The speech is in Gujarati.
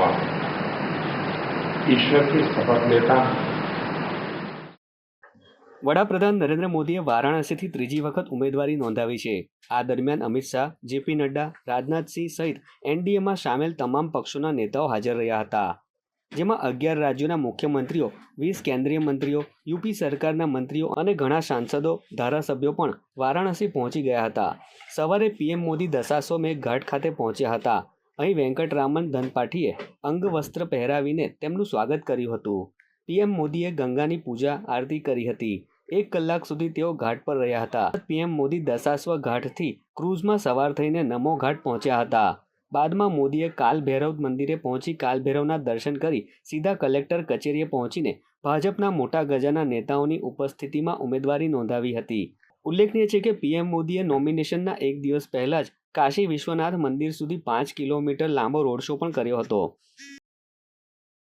हुआ ईश्वर की शपथ लेता हूँ વડાપ્રધાન નરેન્દ્ર મોદીએ વારાણસીથી ત્રીજી વખત ઉમેદવારી નોંધાવી છે આ દરમિયાન અમિત શાહ જેપી નડ્ડા રાજનાથસિંહ સહિત એનડીએમાં સામેલ તમામ પક્ષોના નેતાઓ હાજર રહ્યા હતા જેમાં અગિયાર રાજ્યોના મુખ્યમંત્રીઓ વીસ કેન્દ્રીય મંત્રીઓ યુપી સરકારના મંત્રીઓ અને ઘણા સાંસદો ધારાસભ્યો પણ વારાણસી પહોંચી ગયા હતા સવારે પીએમ મોદી દશાશ્વમેઘ ઘાટ ખાતે પહોંચ્યા હતા અહીં વેંકટરામન ધનપાઠીએ અંગવસ્ત્ર પહેરાવીને તેમનું સ્વાગત કર્યું હતું. પીએમ મોદીએ ગંગાની પૂજા આરતી કરી હતી. એક કલાક સુધી તેઓ ઘાટ પર રહ્યા હતા. પીએમ મોદી દશાશ્વ ઘાટથી ક્રૂઝમાં સવાર થઈને નમો ઘાટ પહોંચ્યા હતા. બાદમાં મોદીએ કાલ ભૈરવ મંદિરે પહોંચી કાલ ભૈરવના દર્શન કરી સીધા કલેક્ટર કચેરીએ પહોંચીને ભાજપના મોટા ગજાના નેતાઓની ઉપસ્થિતિમાં ઉમેદવારી નોંધાવી હતી. ઉલ્લેખનીય છે કે પીએમ મોદીએ નોમિનેશનના એક દિવસ પહેલા જ કાશી વિશ્વનાથ મંદિર સુધી પાંચ કિલોમીટર લાંબો રોડ શો પણ કર્યો હતો.